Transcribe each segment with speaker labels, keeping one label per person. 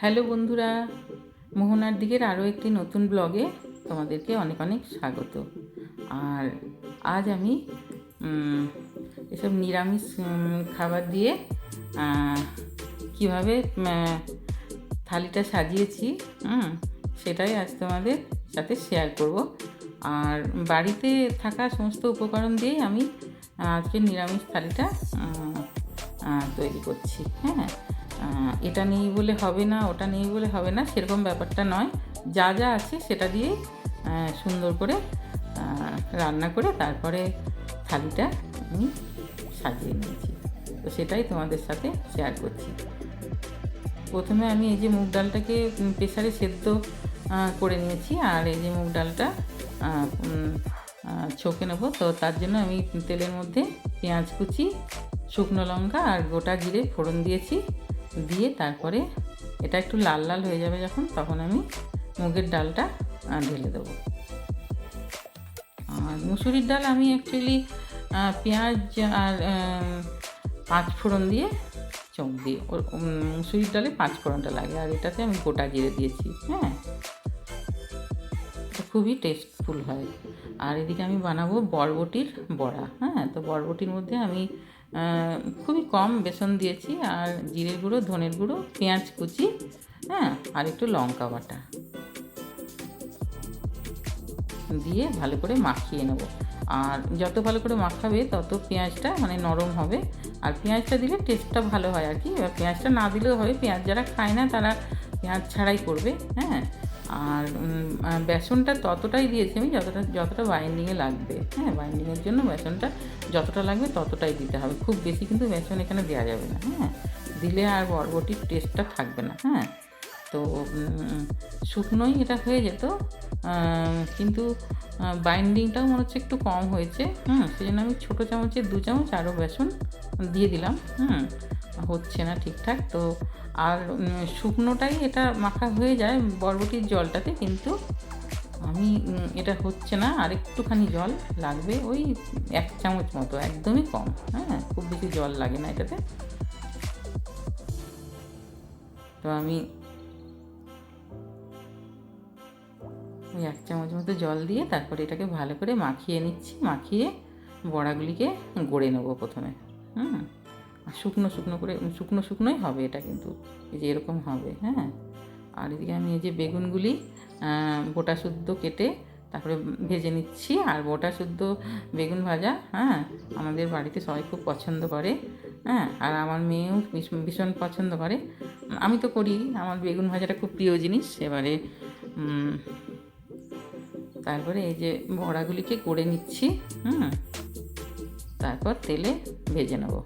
Speaker 1: Hello বন্ধুরা, মোহনার দিকের আরও একটি নতুন ব্লগে তোমাদেরকে অনেক অনেক স্বাগত। আর আজ আমি এসব নিরামিষ খাবার দিয়ে কীভাবে থালিটা সাজিয়েছি সেটাই আজ তোমাদের সাথে শেয়ার করব। আর বাড়িতে থাকা সমস্ত উপকরণ দিয়েই আমি আজকে নিরামিষ থালিটা তৈরি করছি। হ্যাঁ এটা নেই বলে হবে না ওটা নেই বলে হবে না সেরকম ব্যাপারটা নয়। যা যা আছে সেটা দিয়েই সুন্দর করে রান্না করে তারপরে থালিটা আমি সাজিয়ে নিয়েছি। তো সেটাই তোমাদের সাথে শেয়ার করছি। প্রথমে আমি এই যে মুগ ডালটাকে উম, প্রেসারে সেদ্ধ করে নিয়েছি আর এই যে মুগ ডালটা ছকে নেব। তো তার জন্য আমি তেলের মধ্যে পেঁয়াজ কুচি শুকনো লঙ্কা আর গোটা জিরে ফোড়ন দিয়েছি। দিয়ে তারপরে এটা একটু লাল লাল হয়ে যাবে যখন, তখন আমি মুগের ডালটা ঢেলে দেবো। আর মুসুরির ডাল আমি অ্যাকচুয়ালি পেঁয়াজ আর পাঁচ ফোড়ন দিয়ে চোখ দিয়ে মুসুরির ডালে পাঁচ ফোড়নটা লাগে, আর এটাতে আমি গোটা জিরে দিয়েছি হ্যাঁ। খুবই টেস্টফুল হয়। আর এদিকে আমি বানাবো বরবটির বড়া হ্যাঁ তো বরবটির মধ্যে আমি খুবই কম বেসন দিয়েছি, আর জিরের গুঁড়ো, ধনের গুঁড়ো, পেঁয়াজ কুচি হ্যাঁ আর একটু লঙ্কা বাটা। দিয়ে ভালো করে মাখিয়ে নেব। আর যত ভালো করে মাখাবে, তত পেঁয়াজটা মানে নরম হবে। আর পেঁয়াজটা দিলে টেস্টটা ভালো হয় আর কি। এবার পেঁয়াজটা না দিলেও হবে, পেঁয়াজ যারা খায় না, তারা পেঁয়াজ ছাড়াই করবে হ্যাঁ। আর বেসনটা ততটাই দিয়েছি আমি যতটা যতটা বাইন্ডিংয়ে লাগবে। হ্যাঁ বাইন্ডিংয়ের জন্য বেসনটা যতটা লাগবে ততটাই দিতে হবে। খুব বেশি কিন্তু বেসন এখানে দেওয়া যাবে না। হ্যাঁ দিলে আর বরবটির টেস্টটা থাকবে না। হ্যাঁ তো শুকনোই এটা হয়ে যেত। কিন্তু বাইন্ডিংটাও মনে হচ্ছে একটু কম হয়েছে। হুম সেই জন্য আমি ছোটো চামচের দু চামচ আরও বেসন দিয়ে দিলাম। হুম হচ্ছে না ঠিকঠাক। তো আর শুকনোটাই এটা মাখা হয়ে যায় বরবটির জলটাতে, কিন্তু আমি এটা হচ্ছে না। আর একটুখানি জল লাগবে ওই এক চামচ মতো, একদমই কম। হ্যাঁ খুব বেশি জল লাগে না এটাতে। তো আমি ওই এক চামচ মতো জল দিয়ে তারপরে এটাকে ভালো করে মাখিয়ে নিচ্ছি। মাখিয়ে বড়াগুলিকে গড়ে নেব প্রথমে। হুম। শুকনো শুকনো করে শুকনো শুকনোই হবে এটা কিন্তু। এই যে এরকম হবে হ্যাঁ? আর এদিকে আমি এই যে বেগুনগুলি গোটা শুদ্ধ কেটে তারপরে ভেজে নিচ্ছি। আর গোটা শুদ্ধ বেগুন ভাজা হ্যাঁ? আমাদের বাড়িতে সবাই খুব পছন্দ করে হ্যাঁ? আর আমার মেয়েও ভীষণ- পছন্দ করে। আমি তো করি, আমার বেগুন ভাজাটা খুব প্রিয় জিনিস। এবারে তারপরে এই যে বড়াগুলিকে করে নিচ্ছি, হুম? তারপর তেলে ভেজে নেব।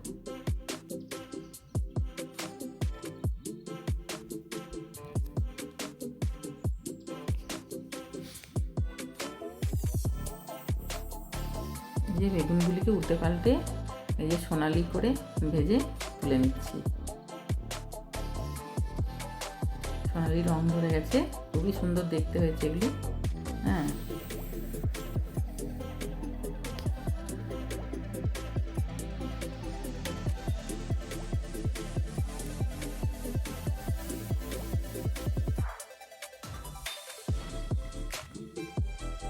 Speaker 1: যে বেগুনগুলিকে উল্টে পাল্টে এই যে সোনালি করে ভেজে তুলে নিচ্ছি। সোনালি রং ধরে গেছে, খুবই সুন্দর দেখতে হয়েছে এগুলি। হ্যাঁ।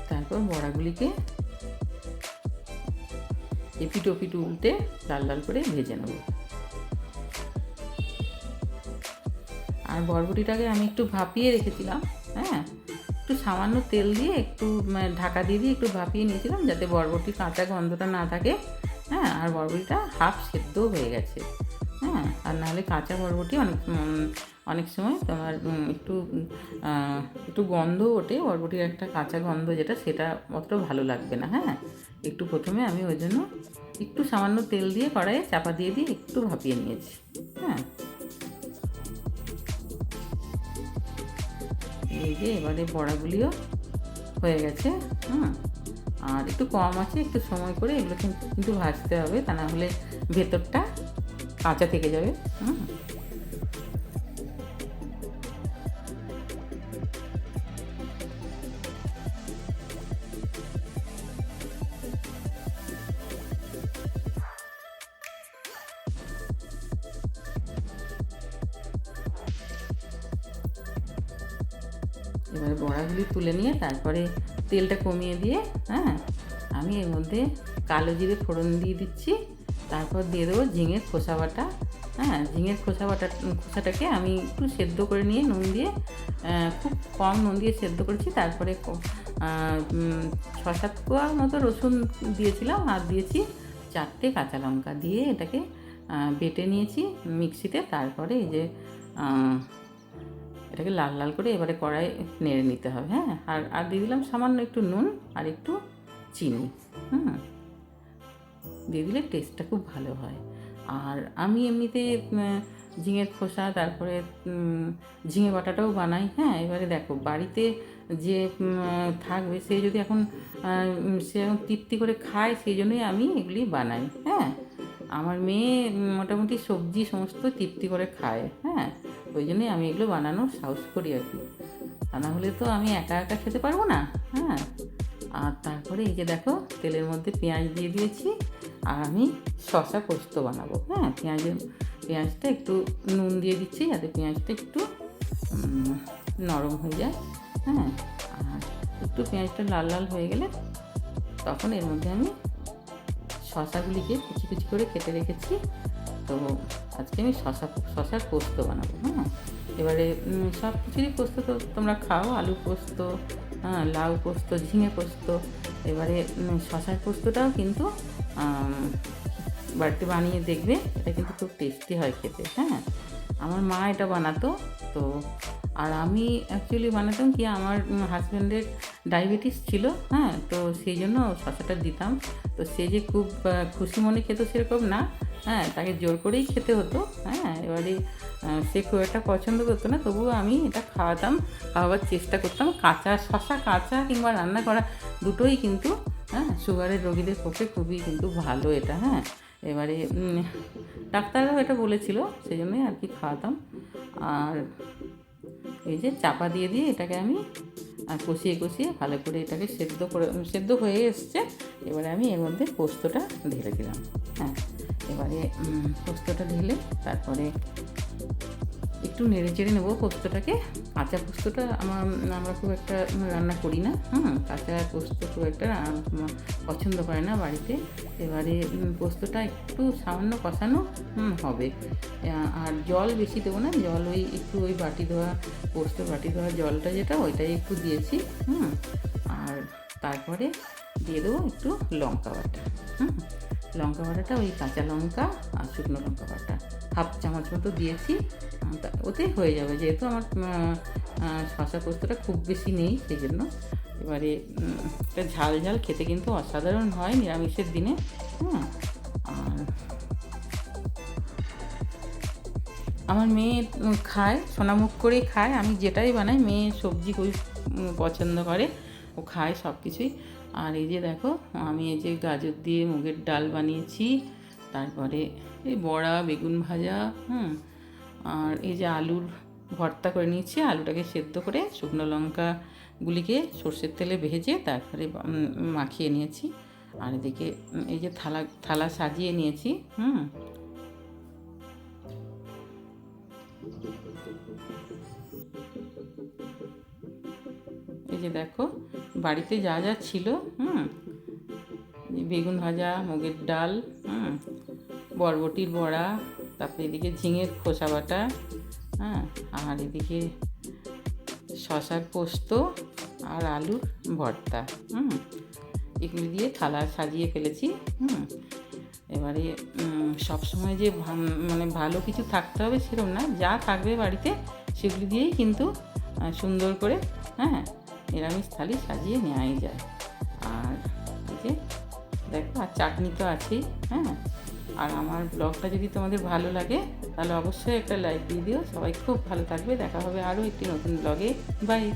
Speaker 1: তারপর বড়াগুলিকে এপিটো পিটু উল্টে লাল লাল করে ভেজে নেব। আর বরবটিটাকে আমি একটু ভাপিয়ে রেখেছিলাম হ্যাঁ? একটু সামান্য তেল দিয়ে একটু ঢাকা দিয়ে দিয়ে একটু ভাপিয়ে নিয়েছিলাম যাতে বরবটির কাঁচা গন্ধটা না থাকে হ্যাঁ? আর বরবটিটা হাফ সেদ্ধও হয়ে গেছে। হ্যাঁ আর নাহলে কাঁচা বরবটি অনেক অনেক সময় তোমার একটু একটু গন্ধ ওঠে, বরবটির একটা কাঁচা গন্ধ যেটা, সেটা অত ভালো লাগবে না হ্যাঁ? একটু প্রথমে আমি ওই জন্য একটু সামান্য তেল দিয়ে কড়াইয়ে চাপা দিয়ে দিয়ে একটু ভাপিয়ে নিয়েছি হ্যাঁ? এই যে এবারে বড়াগুলিও হয়ে গেছে, হুম? আর একটু কম আছে, একটু সময় করে এগুলো কিন্তু ভাজতে হবে, তা না হলে ভেতরটা কাঁচা থেকে যাবে। এবার বড়াগুলি তুলে নিয়ে তারপরে তেলটা কমিয়ে দিয়ে হ্যাঁ আমি এর মধ্যে কালো জিরে ফোড়ন দিয়ে দিচ্ছি। তারপর দিয়ে দেবো ঝিঙের খোসা বাটা। হ্যাঁ ঝিঙের খোসা বাটা, খোসাটাকে আমি একটু সেদ্ধ করে নিয়ে নুন দিয়ে খুব কম নুন দিয়ে সেদ্ধ করেছি। তারপরে ছ সাত কোয়া মতো রসুন দিয়েছিলাম আর দিয়েছি চারটে কাঁচা লঙ্কা দিয়ে এটাকে বেটে নিয়েছি মিক্সিতে। তারপরে এই যে এটাকে লাল লাল করে এবারে কড়াই নেড়ে নিতে হবে। হ্যাঁ আর আর দিয়ে দিলাম সামান্য একটু নুন আর একটু চিনি। হুম। দিয়ে দিলে টেস্টটা খুব ভালো হয়। আর আমি এমনিতে ঝিঙের খোসা, তারপরে ঝিঙে বাটাটাও বানাই হ্যাঁ এবারে দেখো, বাড়িতে যে থাকবে, সে যদি এখন সে এখন তৃপ্তি করে খায়, সেই জন্যই আমি এগুলি বানাই হ্যাঁ। আমার মেয়ে মোটামুটি সবজি সমস্ত তৃপ্তি করে খায় হ্যাঁ। ওই জন্যই আমি এগুলো বানানোর সাহস করি আর কি। তা না হলে তো আমি একা একা খেতে পারব না হ্যাঁ। আর তারপরে এই যে দেখো, তেলের মধ্যে পেঁয়াজ দিয়ে দিয়েছি। আর আমি শশা পোস্ত বানাবো। হ্যাঁ পেঁয়াজের পেঁয়াজটা একটু নুন দিয়ে দিচ্ছি যাতে পেঁয়াজটা একটু নরম হয়ে যায়। হ্যাঁ আর একটু পেঁয়াজটা লাল লাল হয়ে গেলে তখন এর মধ্যে আমি শশাগুলিকে কুচি কুচি করে কেটে রেখেছি। তো আজকে আমি শশা শশার পোস্ত বানাবো। হ্যাঁ এবারে সব কিছুরই পোস্ত তো তোমরা খাও, আলু পোস্ত হ্যাঁ লাউ পোস্ত, ঝিঙে পোস্ত। এবারে শশার পোস্তটাও কিন্তু বাড়িতে বানিয়ে দেখবে, এটা কিন্তু খুব টেস্টি হয় খেতে হ্যাঁ। আমার মা এটা বানাতো, তো, আর আমি অ্যাকচুয়ালি বানাতাম কি, আমার হাজব্যান্ডের ডায়াবেটিস ছিল হ্যাঁ তো সেই জন্য শশাটা দিতাম। তো সে যে খুব খুশি মনে খেত সেরকম না হ্যাঁ তাকে জোর করেই খেতে হতো। হ্যাঁ এবারে সে খুব একটা পছন্দ করতো না তবুও আমি এটা খাওয়াতাম খাওয়াবার চেষ্টা করতাম। কাঁচা শশা কাঁচা কিংবা রান্না করা দুটোই কিন্তু হ্যাঁ সুগারের রোগীদের পক্ষে খুবই কিন্তু ভালো এটা হ্যাঁ। এবারে ডাক্তাররাও এটা বলেছিল সেই জন্যই আর কি খাওয়াতাম। আর এই যে চাপা দিয়ে দিয়ে এটাকে আমি আহ, কষিয়ে কষিয়ে ভালো করে এটাকে সেদ্ধ করে সেদ্ধ হয়ে এসছে। এবারে আমি এর মধ্যে পোস্তটা ঢেলে দিলাম হ্যাঁ। এবারে পোস্তটা ঢেলে তারপরে একটু নেড়ে চেড়ে নেব পোস্তটাকে। কাঁচা পোস্তটা আমার আমরা খুব একটা রান্না করি না হুম। কাঁচা পোস্ত খুব একটা পছন্দ করে না বাড়িতে। এবারে পোস্তটা একটু সামান্য কষানো হুম, হবে। আর জল বেশি দেবো না জল ওই একটু ওই বাটি ধোয়া পোস্ত বাটি ধোয়া জলটা যেটা ওইটাই একটু দিয়েছি হুম। আর তারপরে দিয়ে দেবো একটু লঙ্কা বাটা হুম। লঙ্কা বাটাটা, ওই কাঁচা লঙ্কা আর শুকনো লঙ্কা বাটা। হাফ চামচ মতো দিয়েছি। ওতে হয়ে যাবে। যেহেতু আমার শশা পোস্তটা খুব বেশি নেই, সেই জন্য এবারে একটা ঝাল ঝাল খেতে কিন্তু অসাধারণ হয় নিরামিষের দিনে। হ্যাঁ আর আমার মেয়ে খায়, সোনামুখ করেই খায়। আমি যেটাই বানাই, মেয়ে সবজি খুবই পছন্দ করে। ও খায় সব কিছুই আর এই যে দেখো, আমি এই যে গাজর দিয়ে মুগের ডাল বানিয়েছি, তারপরে এই বড়া, বেগুন ভাজা, হুম, আর এই যে আলুর ভর্তা করে নিয়েছি, আলুটাকে সেদ্ধ করে শুকনো লঙ্কাগুলিকে সর্ষের তেলে ভেজে তারপরে মাখিয়ে নিয়েছি। আর এদিকে এই যে থালা থালা সাজিয়ে নিয়েছি, হুম। এই যে দেখো বাড়িতে যা যা ছিল, হুম? বেগুন ভাজা, মুগের ডাল, হুম? বরবটির বড়া, তারপরে এদিকে ঝিঙের খোসা বাটা হ্যাঁ আর এদিকে শশার পোস্ত আর আলুর ভর্তা, হুম? এগুলি দিয়ে থালা সাজিয়ে ফেলেছি, হুম? এবারে সবসময় যে মানে ভালো কিছু থাকতে হবে সেরকম না, যা থাকবে বাড়িতে সেগুলি দিয়েই কিন্তু সুন্দর করে হ্যাঁ? নিরামিষ থালি সাজিয়ে নেওয়াই যায়। আর এই যে, দেখো, আর চাটনি তো আছেই হ্যাঁ? আর আমার ব্লগটা যদি তোমাদের ভালো লাগে, তাহলে অবশ্যই একটা লাইক দিয়ে দিও। সবাই খুব ভালো থাকবে। দেখা হবে আরও একটি নতুন ব্লগে। বাই।